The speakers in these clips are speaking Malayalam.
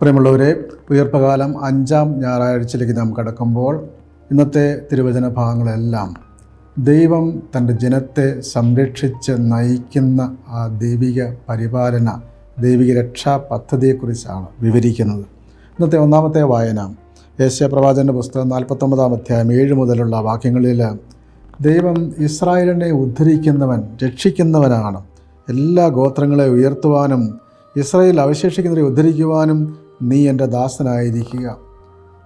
പ്രിയമുള്ളവരെ ഉയർപ്പകാലം അഞ്ചാം ഞായറാഴ്ചയിലേക്ക് നാം കടക്കുമ്പോൾ ഇന്നത്തെ തിരുവചന ഭാഗങ്ങളെല്ലാം ദൈവം തന്റെ ജനത്തെ സംരക്ഷിച്ച് നയിക്കുന്ന ആ ദൈവിക പരിപാലന ദൈവിക രക്ഷാ പദ്ധതിയെക്കുറിച്ചാണ് വിവരിക്കുന്നത്. ഇന്നത്തെ ഒന്നാമത്തെ വായന യേശയ പുസ്തകം നാൽപ്പത്തൊമ്പതാം അധ്യായം ഏഴ് മുതലുള്ള വാക്യങ്ങളിൽ ദൈവം ഇസ്രായേലിനെ ഉദ്ധരിക്കുന്നവൻ രക്ഷിക്കുന്നവനാണ്. എല്ലാ ഗോത്രങ്ങളെ ഉയർത്തുവാനും ഇസ്രായേൽ അവശേഷിക്കുന്നവരെ ഉദ്ധരിക്കുവാനും നീ എന്റെ ദാസനായിരിക്കുക.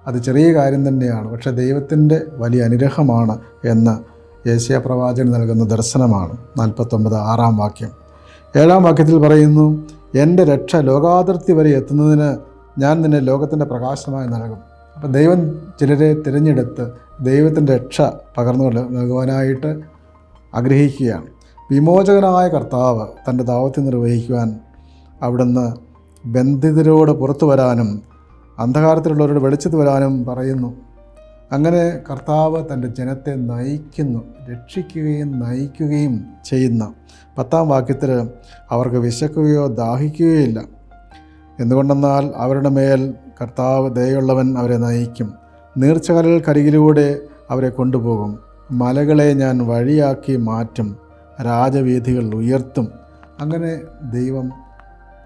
അത് ചെറിയ കാര്യം തന്നെയാണ് പക്ഷേ ദൈവത്തിന്റെ വലിയ അനുഗ്രഹമാണ് എന്ന് യേശയ പ്രവാചകൻ നൽകുന്ന ദർശനമാണ്. നാൽപ്പത്തൊമ്പത് ആറാം വാക്യം. ഏഴാം വാക്യത്തിൽ പറയുന്നു എന്റെ രക്ഷ ലോകാതിർത്തി വരെ എത്തുന്നതിന് ഞാൻ നിന്നെ ലോകത്തിന്റെ പ്രകാശമായി നൽകും. അപ്പം ദൈവം ചിലരെ തിരഞ്ഞെടുത്ത് ദൈവത്തിന്റെ രക്ഷ പകർന്നു നൽകുവാനായിട്ട് ആഗ്രഹിക്കുകയാണ്. വിമോചകനായ കർത്താവ് തന്റെ ദാവത്തെ നിർവഹിക്കുവാൻ അവിടുന്ന് ബന്ധിതരോട് പുറത്തു വരാനും അന്ധകാരത്തിലുള്ളവരോട് വെളിച്ചത്ത് വരാനും പറയുന്നു. അങ്ങനെ കർത്താവ് തന്റെ ജനത്തെ നയിക്കുന്നു രക്ഷിക്കുകയും നയിക്കുകയും ചെയ്യുന്ന പത്താം വാക്യത്തിൽ അവർക്ക് വിശക്കുകയോ ദാഹിക്കുകയോ ഇല്ല എന്തുകൊണ്ടെന്നാൽ അവരുടെ മേൽ കർത്താവ് ദയുള്ളവൻ അവരെ നയിക്കും. നീർച്ചകലകൾക്കരികിലൂടെ അവരെ കൊണ്ടുപോകും. മലകളെ ഞാൻ വഴിയാക്കി മാറ്റും. രാജവീഥികൾ ഉയർത്തും. അങ്ങനെ ദൈവം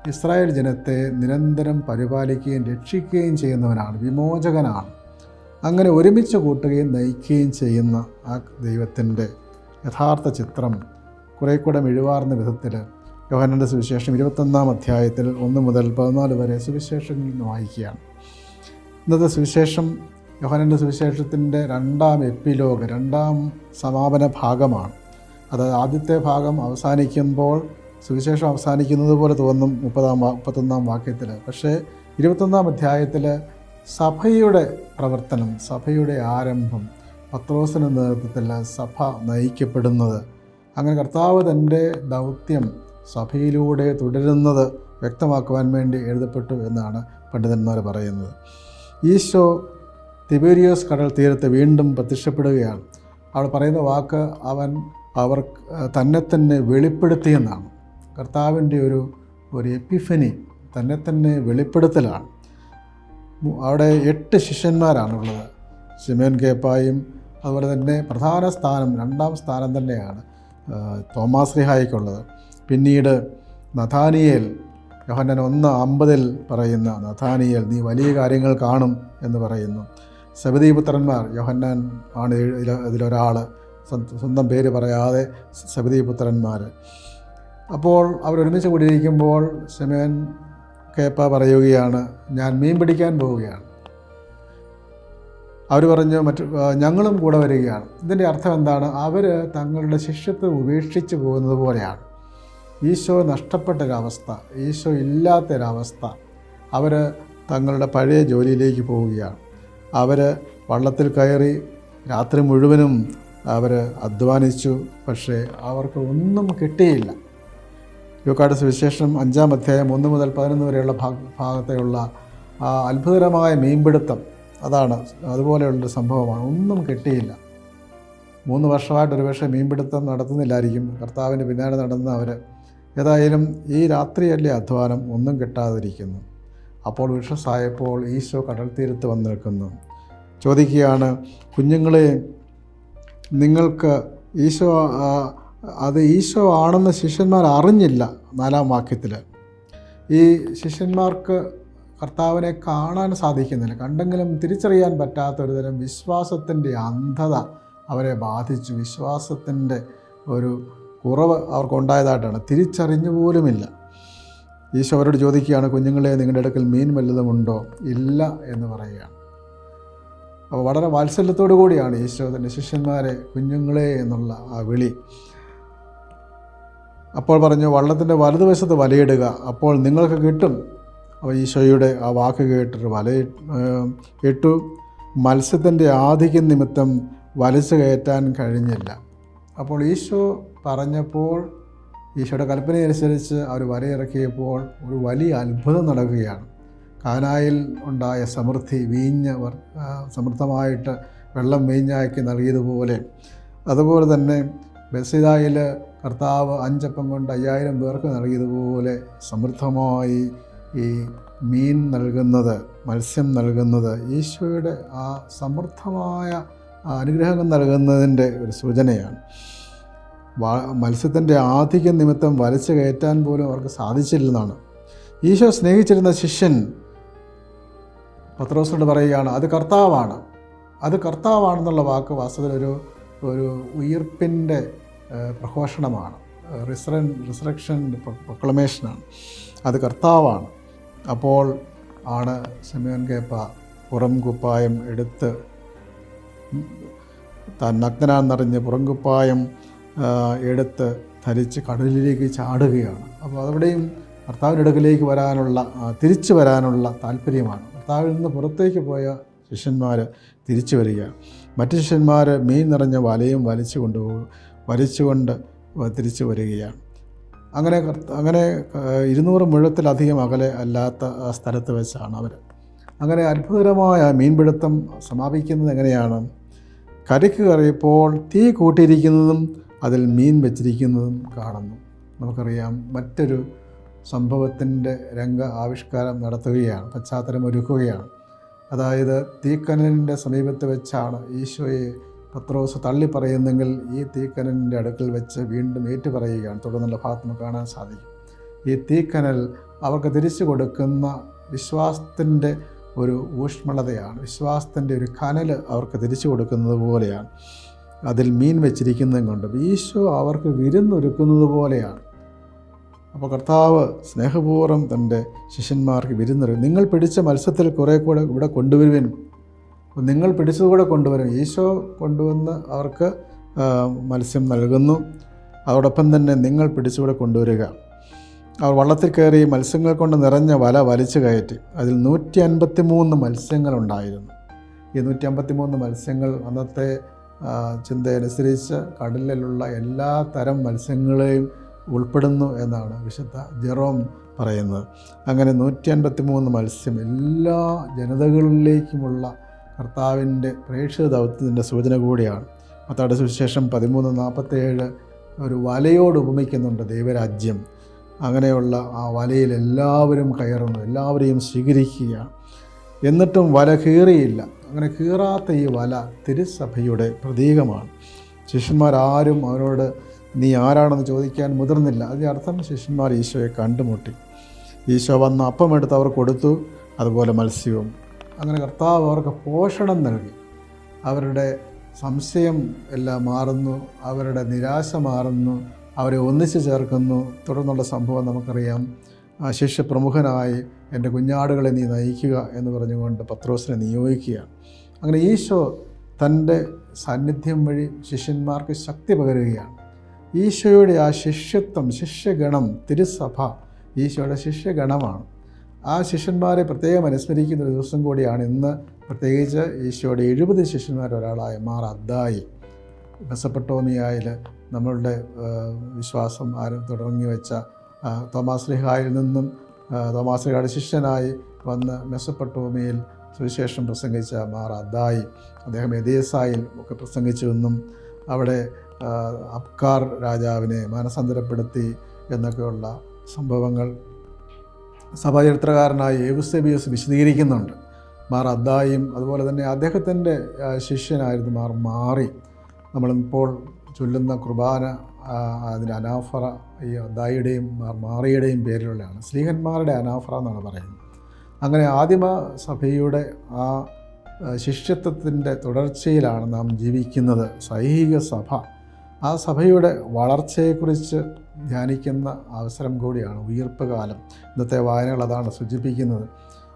ഇസ്രായേൽ ജനത്തെ നിരന്തരം പരിപാലിക്കുകയും രക്ഷിക്കുകയും ചെയ്യുന്നവനാണ് വിമോചകനാണ്. അങ്ങനെ ഒരുമിച്ച് കൂട്ടുകയും നയിക്കുകയും ചെയ്യുന്ന ആ ദൈവത്തിന്റെ യഥാർത്ഥ ചിത്രം കുറേ കൂടെ മിഴിവാർന്ന വിധത്തിൽ യോഹനന്റെ സുവിശേഷം ഇരുപത്തൊന്നാം അധ്യായത്തിൽ ഒന്ന് മുതൽ പതിനാല് വരെ സുവിശേഷങ്ങളിൽ നിന്ന് വായിക്കുകയാണ്. ഇന്നത്തെ സുവിശേഷം യോഹനന്റെ സുവിശേഷത്തിന്റെ രണ്ടാം എപ്പിലോഗ് രണ്ടാം സമാപന ഭാഗമാണ്. അതായത് ആദ്യത്തെ ഭാഗം അവസാനിക്കുമ്പോൾ സുവിശേഷം അവസാനിക്കുന്നത് പോലെ തോന്നും മുപ്പതാം മുപ്പത്തൊന്നാം വാക്യത്തിൽ പക്ഷേ ഇരുപത്തൊന്നാം അധ്യായത്തിൽ സഭയുടെ പ്രവർത്തനം സഭയുടെ ആരംഭം പത്രോസിന്റെ നേതൃത്വത്തിൽ സഭ നയിക്കപ്പെടുന്നത്. അങ്ങനെ കർത്താവ് തന്റെ ദൗത്യം സഭയിലൂടെ തുടരുന്നത് വ്യക്തമാക്കുവാൻ വേണ്ടി എഴുതപ്പെട്ടു എന്നാണ് പണ്ഡിതന്മാർ പറയുന്നത്. ഈശോ തിബേരിയോസ് കടൽ തീരത്ത് വീണ്ടും പ്രത്യക്ഷപ്പെടുകയാണ്. അവൾ പറയുന്ന വാക്ക് അവൻ അവർ തന്നെ തന്നെ വെളിപ്പെടുത്തിയെന്നാണ് കർത്താവിന്റെ ഒരു ഒരു എപ്പിഫനി തന്നെ തന്നെ വെളിപ്പെടുത്തലാണ്. അവിടെ എട്ട് ശിഷ്യന്മാരാണുള്ളത്. സിമേൻ കേപ്പായും അതുപോലെ തന്നെ പ്രധാന സ്ഥാനം രണ്ടാം സ്ഥാനം തന്നെയാണ് തോമാസ് റിഹായിക്കുള്ളത്. പിന്നീട് നഥാനിയേൽ യോഹന്നൻ ഒന്ന് അമ്പതിൽ പറയുന്ന നഥാനിയേൽ നീ വലിയ കാര്യങ്ങൾ കാണും എന്ന് പറയുന്നു. സബദീപുത്രന്മാർ യോഹന്നാൻ ആണ് ഇതിലൊരാൾ സ്വന്തം പേര് പറയാതെ സബദീപുത്രന്മാർ അപ്പോൾ അവരൊരുമിച്ച് കൂടിയിരിക്കുമ്പോൾ സെമേൻ കേപ്പ പറയുകയാണ് ഞാൻ മീൻ പിടിക്കാൻ പോവുകയാണ്. അവർ പറഞ്ഞു മറ്റു ഞങ്ങളും കൂടെ വരികയാണ്. ഇതിന്റെ അർത്ഥം എന്താണ്? അവർ തങ്ങളുടെ ശിഷ്യത്വം ഉപേക്ഷിച്ച് പോകുന്നത് പോലെയാണ്. ഈശോ നഷ്ടപ്പെട്ടൊരവസ്ഥ ഈശോ ഇല്ലാത്തൊരവസ്ഥ. അവർ തങ്ങളുടെ പഴയ ജോലിയിലേക്ക് പോവുകയാണ്. അവർ വള്ളത്തിൽ കയറി രാത്രി മുഴുവനും അവർ അധ്വാനിച്ചു പക്ഷേ അവർക്ക് ഒന്നും കിട്ടിയില്ല. യുക്കാട് സുവിശേഷം അഞ്ചാം അധ്യായം ഒന്ന് മുതൽ പതിനൊന്ന് വരെയുള്ള ഭാഗ ഭാഗത്തെയുള്ള അത്ഭുതകരമായ മീൻപിടുത്തം അതാണ്. അതുപോലെയുള്ളൊരു സംഭവമാണ്. ഒന്നും കിട്ടിയില്ല. മൂന്ന് വർഷമായിട്ട് ഒരുപക്ഷെ മീൻപിടുത്തം നടത്തുന്നില്ലായിരിക്കും. കർത്താവിന്റെ പിന്നാലെ നടന്ന അവർ ഏതായാലും ഈ രാത്രിയല്ലേ അധ്വാനം? ഒന്നും കിട്ടാതിരിക്കുന്നു. അപ്പോൾ വിഷസായപ്പോൾ ഈശോ കടൽ തീരത്ത് വന്നു നിൽക്കുന്നു. ചോദിക്കുകയാണ് കുഞ്ഞുങ്ങളെ നിങ്ങൾക്ക് ഈശോ അത് ഈശോ ആണെന്ന് ശിഷ്യന്മാർ അറിഞ്ഞില്ല നാലാം വാക്യത്തിൽ ഈ ശിഷ്യന്മാർക്ക് കർത്താവിനെ കാണാൻ സാധിക്കുന്നില്ല. കണ്ടെങ്കിലും തിരിച്ചറിയാൻ പറ്റാത്ത ഒരു തരം വിശ്വാസത്തിന്റെ അന്ധത അവരെ ബാധിച്ചു. വിശ്വാസത്തിന്റെ ഒരു കുറവ് അവർക്കുണ്ടായതായിട്ടാണ്. തിരിച്ചറിഞ്ഞു പോലുമില്ല. ഈശോ അവരോട് ചോദിക്കുകയാണ് കുഞ്ഞുങ്ങളെ നിങ്ങളുടെ അടുക്കൽ മീൻ വല്ലതുമുണ്ടോ ഇല്ല എന്ന് പറയുകയാണ്. അപ്പോൾ വളരെ വാത്സല്യത്തോടു കൂടിയാണ് ഈശോ തന്റെ ശിഷ്യന്മാരെ കുഞ്ഞുങ്ങളെ എന്നുള്ള ആ വിളി. അപ്പോൾ പറഞ്ഞു വള്ളത്തിന്റെ വലതുവശത്ത് വലയിടുക അപ്പോൾ നിങ്ങൾക്ക് കിട്ടും. അപ്പോൾ ഈശോയുടെ ആ വാക്ക് കേട്ടിട്ട് വല ഇട്ടു. മത്സ്യത്തിന്റെ ആധിക്യം നിമിത്തം വലിച്ചു കയറ്റാൻ കഴിഞ്ഞില്ല. അപ്പോൾ ഈശോ പറഞ്ഞപ്പോൾ ഈശോയുടെ കൽപ്പനയനുസരിച്ച് അവർ വലയിറക്കിയപ്പോൾ ഒരു വലിയ അത്ഭുതം നടക്കുകയാണ്. കാനായിൽ ഉണ്ടായ സമൃദ്ധി വീഞ്ഞ സമൃദ്ധമായിട്ട് വെള്ളം വീഞ്ഞാക്കി നൽകിയതുപോലെ. അതുപോലെ തന്നെ ബസിദായിൽ കർത്താവ് അഞ്ചപ്പം കൊണ്ട് അയ്യായിരം പേർക്ക് നൽകിയതുപോലെ സമൃദ്ധമായി ഈ മീൻ നൽകുന്നത് മത്സ്യം നൽകുന്നത് ഈശോയുടെ ആ സമൃദ്ധമായ അനുഗ്രഹങ്ങൾ അനുഗ്രഹം നൽകുന്നതിന്റെ ഒരു സൂചനയാണ്. മത്സ്യത്തിന്റെ ആധിക്യം നിമിത്തം വലിച്ചു കയറ്റാൻ പോലും അവർക്ക് സാധിച്ചില്ലെന്നാണ്. ഈശോ സ്നേഹിച്ചിരുന്ന ശിഷ്യൻ പത്രോസിനോട് പറയുകയാണ് അത് കർത്താവാണ്. അത് കർത്താവാണെന്നുള്ള വാക്ക് വാസ്തവത്തിൽ ഒരു ഒരു ഉയിർപ്പിന്റെ പ്രഘോഷണമാണ്. റിസറൻ റിസറക്ഷൻ പ്രൊക്ലമേഷനാണ് അത് കർത്താവാണ്. അപ്പോൾ ആണ് സെമിയോൻ കേപ്പ പുറം കുപ്പായം എടുത്ത് താൻ നഗ്നാന്നറിഞ്ഞ് പുറം കുപ്പായം എടുത്ത് ധരിച്ച് കടലിലേക്ക് ചാടുകയാണ്. അപ്പോൾ അവിടെയും ഭർത്താവിന്റെ അടുക്കലേക്ക് വരാനുള്ള തിരിച്ചു വരാനുള്ള താല്പര്യമാണ്. ഭർത്താവിൽ നിന്ന് പുറത്തേക്ക് പോയ ശിഷ്യന്മാർ തിരിച്ചു വരികയാണ് മറ്റ് ശിഷ്യന്മാർ മീൻ നിറഞ്ഞ വലയും വലിച്ചു കൊണ്ടുപോകും. വലിച്ചുകൊണ്ട് തിരിച്ചു വരികയാണ്. അങ്ങനെ അങ്ങനെ ഇരുന്നൂറ് മുഴത്തിലധികം അകലെ അല്ലാത്ത സ്ഥലത്ത് വെച്ചാണ് അവർ അങ്ങനെ അത്ഭുതകരമായ മീൻപിടുത്തം സമാപിക്കുന്നത് എങ്ങനെയാണ്? കരയ്ക്ക് കയറിയപ്പോൾ തീ കൂട്ടിയിരിക്കുന്നതും അതിൽ മീൻ വെച്ചിരിക്കുന്നതും കാണുന്നു. നമുക്കറിയാം മറ്റൊരു സംഭവത്തിന്റെ രംഗ ആവിഷ്കാരം നടത്തുകയാണ് പശ്ചാത്തലം ഒരുക്കുകയാണ്. അതായത് തീക്കനലിന്റെ സമീപത്ത് വെച്ചാണ് ഈശോയെ പത്രോസ് തള്ളി പറയുന്നെങ്കിൽ ഈ തീക്കനലിന്റെ അടുക്കൽ വെച്ച് വീണ്ടും ഏറ്റു പറയുകയാണ് തുടർന്നുള്ള ഭാഗത്ത് നമുക്ക് കാണാൻ സാധിക്കും. ഈ തീക്കനൽ അവർക്ക് തിരിച്ചു കൊടുക്കുന്ന വിശ്വാസത്തിന്റെ ഒരു ഊഷ്മളതയാണ്. വിശ്വാസത്തിന്റെ ഒരു കനൽ അവർക്ക് തിരിച്ചു കൊടുക്കുന്നത് പോലെയാണ്. അതിൽ മീൻ വെച്ചിരിക്കുന്നതും കൊണ്ട് ഈശോ അവർക്ക് വിരുന്നൊരുക്കുന്നത് പോലെയാണ്. അപ്പോൾ കർത്താവ് സ്നേഹപൂർവം തന്റെ ശിഷ്യന്മാർക്ക് വിരുന്നൊരു നിങ്ങൾ പിടിച്ച മത്സ്യത്തിൽ കുറേ കൂടെ ഇവിടെ കൊണ്ടുവരുവൻ. അപ്പോൾ നിങ്ങൾ പിടിച്ചതുകൂടെ കൊണ്ടുവരും. ഈശോ കൊണ്ടുവന്ന് അവർക്ക് മത്സ്യം നൽകുന്നു. അതോടൊപ്പം തന്നെ നിങ്ങൾ പിടിച്ചുകൂടെ കൊണ്ടുവരിക. അവർ വള്ളത്തിൽ കയറി മത്സ്യങ്ങൾ കൊണ്ട് നിറഞ്ഞ വല വലിച്ചു കയറ്റി. അതിൽ നൂറ്റി അൻപത്തി മൂന്ന് മത്സ്യങ്ങളുണ്ടായിരുന്നു. ഈ നൂറ്റി അമ്പത്തി മൂന്ന് മത്സ്യങ്ങൾ അന്നത്തെ ചിന്തയനുസരിച്ച് കടലിലുള്ള എല്ലാ തരം മത്സ്യങ്ങളെയും ഉൾപ്പെടുന്നു എന്നാണ് വിശുദ്ധ ജെറോം പറയുന്നത്. അങ്ങനെ നൂറ്റി അൻപത്തി മൂന്ന് മത്സ്യം എല്ലാ ജനതകളിലേക്കുമുള്ള കർത്താവിന്റെ പ്രേക്ഷിത ദൗത്യത്തിന്റെ സൂചന കൂടിയാണ്. മത്താട് സുവിശേഷം പതിമൂന്ന് നാൽപ്പത്തേഴ് ഒരു വലയോട് ഉപമിക്കുന്നുണ്ട് ദൈവരാജ്യം. അങ്ങനെയുള്ള ആ വലയിൽ എല്ലാവരും കയറുന്നു എല്ലാവരെയും സ്വീകരിക്കുക എന്നിട്ടും വല കീറിയില്ല. അങ്ങനെ കീറാത്ത ഈ വല തിരുസഭയുടെ പ്രതീകമാണ്. ശിഷ്യന്മാരാരും അവരോട് നീ ആരാണെന്ന് ചോദിക്കാൻ മുതിർന്നില്ല. അതിന്റെ അർത്ഥം ശിഷ്യന്മാർ ഈശോയെ കണ്ടുമുട്ടി. ഈശോ വന്ന് അപ്പമെടുത്ത് അവർ കൊടുത്തു അതുപോലെ മത്സ്യവും അങ്ങനെ കർത്താവ് അവർക്ക് പോഷണം നൽകി. അവരുടെ സംശയം എല്ലാം മാറുന്നു അവരുടെ നിരാശ മാറുന്നു അവരെ ഒന്നിച്ചു ചേർക്കുന്നു. തുടർന്നുള്ള സംഭവം നമുക്കറിയാം. ശിഷ്യ പ്രമുഖനായി എന്റെ കുഞ്ഞാടുകളെ നീ നയിക്കുക എന്ന് പറഞ്ഞുകൊണ്ട് പത്രോസിനെ നിയോഗിക്കുക അങ്ങനെ ഈശോ തന്റെ സാന്നിധ്യം വഴി ശിഷ്യന്മാർക്ക് ശക്തി പകരുകയാണ്. ഈശോയുടെ ആ ശിഷ്യത്വം ശിഷ്യഗണം തിരുസഭ ഈശോയുടെ ശിഷ്യഗണമാണ്. ആ ശിഷ്യന്മാരെ പ്രത്യേകം അനുസ്മരിക്കുന്ന ഒരു ദിവസം കൂടിയാണ് ഇന്ന് പ്രത്യേകിച്ച് ഈശോയുടെ എഴുപത് ശിഷ്യന്മാരിൽ ഒരാളായ മാർ അദ്ദായി. മെസ്സപ്പെട്ടോമിയായിൽ നമ്മളുടെ വിശ്വാസം ആരും തുടങ്ങി വെച്ച തോമാസ് ലിഹായിൽ നിന്നും തോമാസ് ലിഹായുടെ ശിഷ്യനായി വന്ന് മെസ്സപ്പെട്ടോമിയിൽ സുവിശേഷം പ്രസംഗിച്ച മാർ അദ്ദായി. അദ്ദേഹം എദേസായിൽ ഒക്കെ പ്രസംഗിച്ചുവെന്നും അവിടെ അബ്കാർ രാജാവിനെ മാനസാന്തരപ്പെടുത്തി എന്നൊക്കെയുള്ള സംഭവങ്ങൾ സഭാചരിത്രകാരനായ ഏവുസെബിയസ് വിശദീകരിക്കുന്നുണ്ട്. മാർ അദ്ദായും അതുപോലെ തന്നെ അദ്ദേഹത്തിന്റെ ശിഷ്യനായിരുന്നു മാർ മാറി. നമ്മളിപ്പോൾ ചൊല്ലുന്ന കുർബാന അതിന്റെ അനാഫറ ഈ അദ്ദായിയുടെയും മാർ മാറിയുടെയും പേരിലുള്ളതാണ്. സ്ലീഹന്മാരുടെ അനാഫറ എന്നാണ് പറയുന്നത്. അങ്ങനെ ആദിമ സഭയുടെ ആ, ശിഷ്യത്വത്തിന്റെ തുടർച്ചയിലാണ് നാം ജീവിക്കുന്നത്. സൈഹിക സഭ. ആ സഭയുടെ വളർച്ചയെക്കുറിച്ച് ധ്യാനിക്കുന്ന അവസരം കൂടിയാണ് ഉയർപ്പ് കാലം ഇന്നത്തെ വായനകൾ അതാണ് സൂചിപ്പിക്കുന്നത്.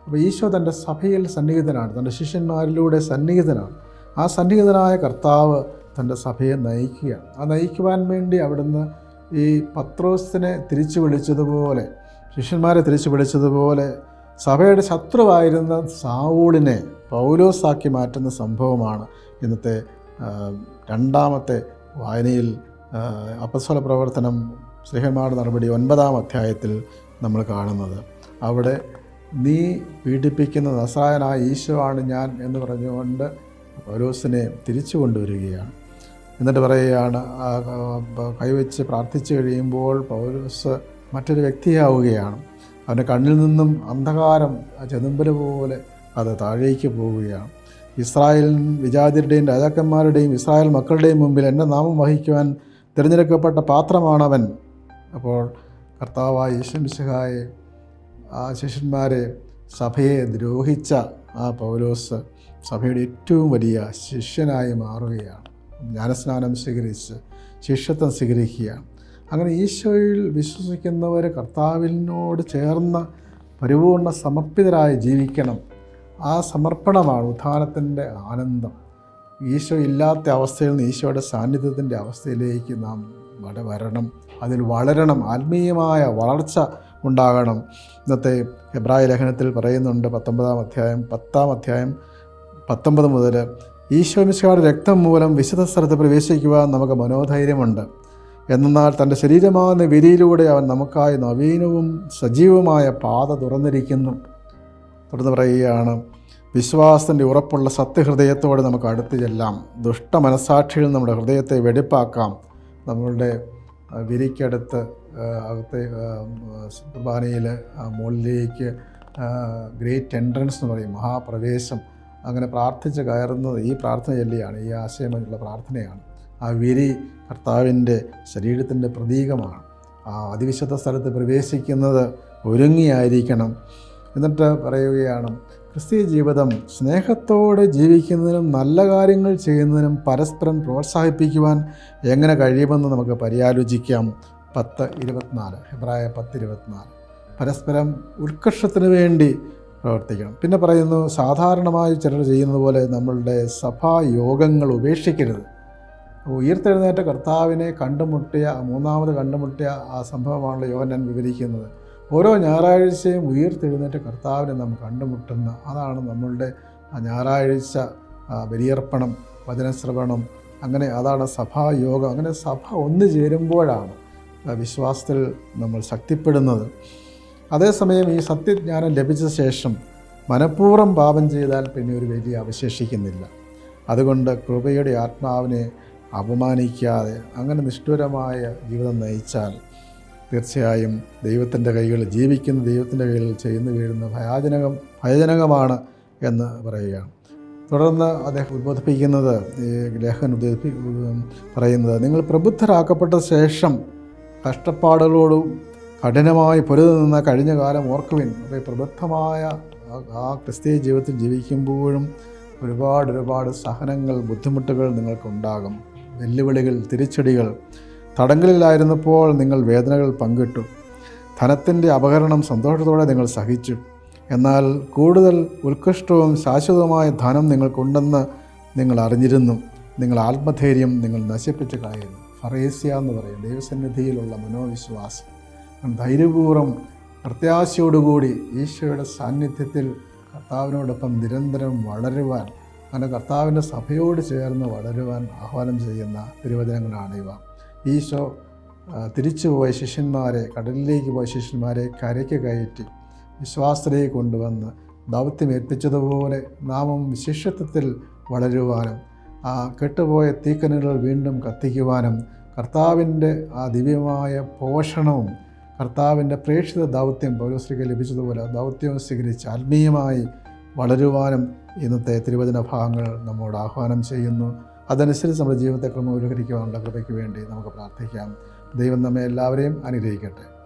അപ്പോൾ ഈശോ തന്റെ സഭയിൽ സന്നിഹിതനാണ്. തന്റെ ശിഷ്യന്മാരിലൂടെ സന്നിഹിതനാണ്. ആ സന്നിഹിതനായ കർത്താവ് തന്റെ സഭയെ നയിക്കുകയാണ്. ആ നയിക്കുവാൻ വേണ്ടി അവിടുന്ന് ഈ പത്രോസിനെ തിരിച്ചു വിളിച്ചതുപോലെ ശിഷ്യന്മാരെ തിരിച്ചു വിളിച്ചതുപോലെ സഭയുടെ ശത്രുവായിരുന്ന സാവൂളിനെ പൗലോസാക്കി മാറ്റുന്ന സംഭവമാണ് ഇന്നത്തെ രണ്ടാമത്തെ വായനയിൽ അപസ്വല പ്രവർത്തനം ശ്രീഹന്മാരുടെ നടപടി ഒൻപതാം അധ്യായത്തിൽ നമ്മൾ കാണുന്നത്. അവിടെ നീ പീഡിപ്പിക്കുന്ന നസ്രായനായ ഈശോ ആണ് ഞാൻ എന്ന് പറഞ്ഞുകൊണ്ട് ഓരോസിനെ തിരിച്ചു കൊണ്ടുവരികയാണ്. എന്നിട്ട് പറയുകയാണ് കൈവച്ച് പ്രാർത്ഥിച്ചു കഴിയുമ്പോൾ പൗലോസ് മറ്റൊരു വ്യക്തിയാവുകയാണ്. അവന്റെ കണ്ണിൽ നിന്നും അന്ധകാരം ചെതുമ്പൽ പോലെ അത് താഴേക്ക് പോവുകയാണ്. ഇസ്രായേൽ വിജാതിരുടെയും രാജാക്കന്മാരുടെയും ഇസ്രായേൽ മക്കളുടെയും മുമ്പിൽ എന്റെ നാമം വഹിക്കുവാൻ തിരഞ്ഞെടുക്കപ്പെട്ട പാത്രമാണവൻ. അപ്പോൾ കർത്താവായ യേശുമിശിഹായെ ആ ശിഷ്യന്മാരെ സഭയെ ദ്രോഹിച്ച ആ പൗലോസ് സഭയുടെ ഏറ്റവും വലിയ ശിഷ്യനായി മാറുകയാണ്. ജ്ഞാനസ്നാനം സ്വീകരിച്ച് ശിഷ്യത്വം സ്വീകരിക്കുകയാണ്. അങ്ങനെ ഈശോയിൽ വിശ്വസിക്കുന്നവർ കർത്താവിനോട് ചേർന്ന പരിപൂർണ സമർപ്പിതരായി ജീവിക്കണം. ആ സമർപ്പണമാണ് ഉത്ഥാനത്തിന്റെ ആനന്ദം. ഈശോ ഇല്ലാത്ത അവസ്ഥയിൽ നിന്ന് ഈശോയുടെ സാന്നിധ്യത്തിന്റെ അവസ്ഥയിലേക്ക് നാം വരണം. അതിൽ വളരണം ആത്മീയമായ വളർച്ച ഉണ്ടാകണം. ഇന്നത്തെ എബ്രായ ലേഖനത്തിൽ പറയുന്നുണ്ട് പത്തൊമ്പതാം അധ്യായം പത്താം അധ്യായം പത്തൊമ്പത് മുതൽ ഈശോ മിശിഹായുടെ രക്തം മൂലം വിശുദ്ധ സ്ഥലത്ത് പ്രവേശിക്കുവാൻ നമുക്ക് മനോധൈര്യമുണ്ട്. എന്നാൽ തന്റെ ശരീരമാകുന്ന വിരിയിലൂടെ അവൻ നമുക്കായി നവീനവും സജീവവുമായ പാത തുറന്നിരിക്കുന്നു. തുടർന്ന് പറയുകയാണ് വിശ്വാസത്തിന്റെ ഉറപ്പുള്ള സത്യഹൃദയത്തോടെ നമുക്ക് അടുത്ത് ചെല്ലാം. ദുഷ്ട മനസാക്ഷിയിൽ നമ്മുടെ ഹൃദയത്തെ വെടിപ്പാക്കാം. നമ്മളുടെ വിരിക്കടുത്ത് അകത്തെ കുർബാനയിൽ മുകളിലേക്ക് ഗ്രേറ്റ് എൻട്രൻസ് എന്ന് പറയും മഹാപ്രവേശം. അങ്ങനെ പ്രാർത്ഥിച്ച് കയറുന്നത് ഈ പ്രാർത്ഥന ചൊല്ലിയാണ് ഈ ആശയമുള്ള പ്രാർത്ഥനയാണ്. ആ വിരി കർത്താവിന്റെ ശരീരത്തിന്റെ പ്രതീകമാണ്. ആ അതിവിശുദ്ധ സ്ഥലത്ത് പ്രവേശിക്കുന്നത് ഒരുങ്ങിയായിരിക്കണം. എന്നിട്ട് പറയുകയാണ് ക്രിസ്തീയ ജീവിതം സ്നേഹത്തോടെ ജീവിക്കുന്നതിനും നല്ല കാര്യങ്ങൾ ചെയ്യുന്നതിനും പരസ്പരം പ്രോത്സാഹിപ്പിക്കുവാൻ എങ്ങനെ കഴിയുമെന്ന് നമുക്ക് പര്യാലോചിക്കാം. പത്ത് ഇരുപത്തിനാല് ഹെബ്രായ പത്ത് ഇരുപത്തിനാല്. പരസ്പരം ഉത്കർഷത്തിന് വേണ്ടി പ്രവർത്തിക്കണം. പിന്നെ പറയുന്നു സാധാരണമായി ചിലർ ചെയ്യുന്നത് പോലെ നമ്മളുടെ സഭായോഗങ്ങൾ ഉപേക്ഷിക്കരുത്. ഉയർത്തെഴുന്നേറ്റ കർത്താവിനെ കണ്ടുമുട്ടിയ മൂന്നാമത് കണ്ടുമുട്ടിയ ആ സംഭവമാണല്ലോ യോഹന്നാൻ വിവരിക്കുന്നത്. ഓരോ ഞായറാഴ്ചയും ഉയർത്തെഴുന്നേറ്റ കർത്താവിനെ നാം കണ്ടുമുട്ടുന്ന അതാണ് നമ്മളുടെ ഞായറാഴ്ച ബലിയർപ്പണം വചനശ്രവണം അങ്ങനെ അതാണ് സഭായോഗം അങ്ങനെ സഭ ഒന്നു ചേരുമ്പോഴാണ് വിശ്വാസത്തിൽ നമ്മൾ ശക്തിപ്പെടുന്നത്. അതേസമയം ഈ സത്യജ്ഞാനം ലഭിച്ച ശേഷം മനഃപൂർവം പാപം ചെയ്താൽ പിന്നെ ഒരു വലിയ അവശേഷിക്കുന്നില്ല. അതുകൊണ്ട് കൃപയുടെ ആത്മാവിനെ അപമാനിക്കാതെ അങ്ങനെ നിഷ്ഠുരമായ ജീവിതം നയിച്ചാൽ തീർച്ചയായും ദൈവത്തിന്റെ കൈകളിൽ ജീവിക്കുന്ന ദൈവത്തിന്റെ കൈകളിൽ ചെയ്യുന്നു വീഴുന്ന ഭയാജനകം ഭയജനകമാണ് എന്ന് പറയുകയാണ്. തുടർന്ന് അദ്ദേഹം ഉദ്ബോധിപ്പിക്കുന്നത് ഈ ലേഖൻ ഉദ്ബോധിപ്പി പറയുന്നത് നിങ്ങൾ പ്രബുദ്ധരാക്കപ്പെട്ട ശേഷം കഷ്ടപ്പാടുകളോടും കഠിനമായി പൊരുതി നിന്ന കഴിഞ്ഞ കാലം ഓർക്കുവിൻ. അപ്പോൾ പ്രബുദ്ധമായ ആ ക്രിസ്തീയ ജീവിതത്തിൽ ജീവിക്കുമ്പോഴും ഒരുപാട് ഒരുപാട് സഹനങ്ങൾ ബുദ്ധിമുട്ടുകൾ നിങ്ങൾക്കുണ്ടാകും. വെല്ലുവിളികൾ തിരിച്ചടികൾ തടങ്കലിലായിരുന്നപ്പോൾ നിങ്ങൾ വേദനകൾ പങ്കിട്ടു. ധനത്തിന്റെ അപകരണം സന്തോഷത്തോടെ നിങ്ങൾ സഹിച്ചു. എന്നാൽ കൂടുതൽ ഉത്കൃഷ്ടവും ശാശ്വതവുമായ ധനം നിങ്ങൾക്കുണ്ടെന്ന് നിങ്ങൾ അറിഞ്ഞിരുന്നു. നിങ്ങൾ ആത്മധൈര്യം നിങ്ങൾ നശിപ്പിച്ച് കളയുന്നു. ഫറേസ്യ എന്ന് പറയും. ദൈവസന്നിധിയിലുള്ള മനോവിശ്വാസം. ധൈര്യപൂർവം പ്രത്യാശയോടുകൂടി ഈശോയുടെ സാന്നിധ്യത്തിൽ കർത്താവിനോടൊപ്പം നിരന്തരം വളരുവാൻ അങ്ങനെ കർത്താവിന്റെ സഭയോട് ചേർന്ന് വളരുവാൻ ആഹ്വാനം ചെയ്യുന്ന തിരുവചനങ്ങളാണ് ഇവ. ഈശോ തിരിച്ചു തിരിച്ചുപോയ ശിഷ്യന്മാരെ കടലിലേക്ക് പോയ ശിഷ്യന്മാരെ കരയ്ക്ക് കയറ്റി വിശ്വാസത്തിലേക്ക് കൊണ്ടുവന്ന് ദൗത്യം ഏൽപ്പിച്ചതുപോലെ നാമം ശിഷ്യത്വത്തിൽ വളരുവാനും ആ കെട്ടുപോയ തീക്കനുകൾ വീണ്ടും കത്തിക്കുവാനും കർത്താവിന്റെ ആ ദിവ്യമായ പോഷണവും കർത്താവിന്റെ പ്രേക്ഷിത ദൗത്യം പൗരസ്ത്രീക്ക് ലഭിച്ചതുപോലെ ദൗത്യം സ്വീകരിച്ച് ആത്മീയമായി വളരുവാനും ഇന്നത്തെ തിരുവചന ഭാഗങ്ങൾ നമ്മോട് ആഹ്വാനം ചെയ്യുന്നു. അതനുസരിച്ച് നമ്മുടെ ജീവിതത്തെ ക്രമീകരിക്കുവാനുള്ള കൃപയ്ക്ക് വേണ്ടി നമുക്ക് പ്രാർത്ഥിക്കാം. ദൈവം നമ്മെ എല്ലാവരെയും അനുഗ്രഹിക്കട്ടെ.